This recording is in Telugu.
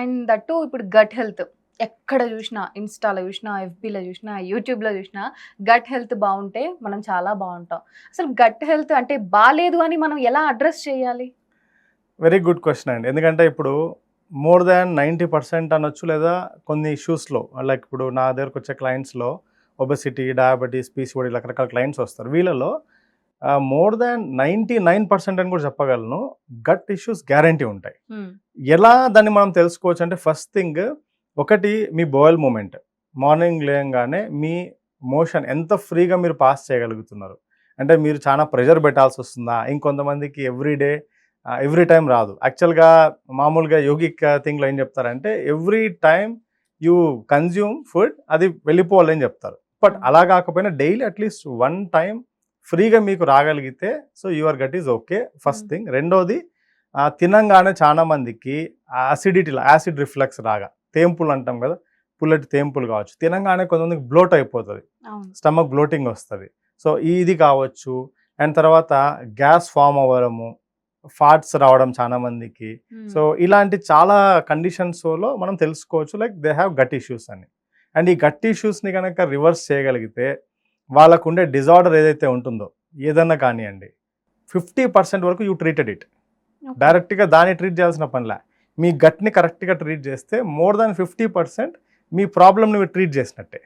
అండ్ దట్టు ఇప్పుడు గట్ హెల్త్. ఎక్కడ చూసినా ఇన్స్టాలో చూసినా ఎఫ్బీలో చూసినా యూట్యూబ్లో చూసినా గట్ హెల్త్ బాగుంటే మనం చాలా బాగుంటాం. అసలు గట్ హెల్త్ అంటే బాగాలేదు అని మనం ఎలా అడ్రస్ చేయాలి? వెరీ గుడ్ క్వశ్చన్ అండి. ఎందుకంటే ఇప్పుడు మోర్ దాన్ నైంటీ పర్సెంట్ అనొచ్చు లేదా కొన్ని ఇష్యూస్లో లైక్ ఇప్పుడు నా దగ్గరకు వచ్చే క్లయింట్స్లో ఒబెసిటీ డయాబెటీస్ పీసీఓడి రకరకాల క్లయింట్స్ వస్తారు. వీళ్ళలో more than ninety nine percent అని కూడా చెప్పగలను. గట్ ఇష్యూస్ గ్యారంటీ ఉంటాయి. ఎలా దాన్ని మనం తెలుసుకోవచ్చు అంటే ఫస్ట్ థింగ్ ఒకటి మీ బోయల్ మూమెంట్ మార్నింగ్ లేయంగానే మీ మోషన్ ఎంత ఫ్రీగా మీరు పాస్ చేయగలుగుతున్నారు. అంటే మీరు చాలా ప్రెషర్ పెట్టాల్సి వస్తుందా? ఇంకొంతమందికి ఎవ్రీ డే ఎవ్రీ టైం రాదు. యాక్చువల్గా మామూలుగా యోగిక్ థింగ్లో ఏం చెప్తారంటే every time you consume food అది వెళ్ళిపోవాలని చెప్తారు. బట్ అలా కాకపోయినా డైలీ అట్లీస్ట్ వన్ టైం ఫ్రీగా మీకు రాగలిగితే so your gut is okay. First. Thing. రెండోది తినంగానే చాలా మందికి అసిడిటీ యాసిడ్ రిఫ్లెక్స్ రాగా తేంపులు అంటాం కదా పుల్లటి తేంపులు కావచ్చు. తినంగానే కొంతమందికి బ్లోట్ అయిపోతుంది. స్టమక్ బ్లోటింగ్ వస్తుంది. సో ఇది కావచ్చు. అండ్ తర్వాత గ్యాస్ ఫామ్ అవ్వడము ఫాట్స్ రావడం చాలా మందికి. సో ఇలాంటి చాలా కండిషన్స్లో మనం తెలుసుకోవచ్చు like they have gut issues అని. అండ్ ఈ గట్ ఇష్యూస్ని కనుక రివర్స్ చేయగలిగితే వాళ్ళకు ఉండే డిజార్డర్ ఏదైతే ఉంటుందో ఏదన్నా కానివ్వండి ఫిఫ్టీ పర్సెంట్ వరకు యూ ట్రీటెడ్ ఇట్. డైరెక్ట్గా దాన్ని ట్రీట్ చేయాల్సిన పనిలే. మీ గట్ని కరెక్ట్గా ట్రీట్ చేస్తే మోర్ దాన్ ఫిఫ్టీ పర్సెంట్ మీ ప్రాబ్లమ్ని మీరు ట్రీట్ చేసినట్టే.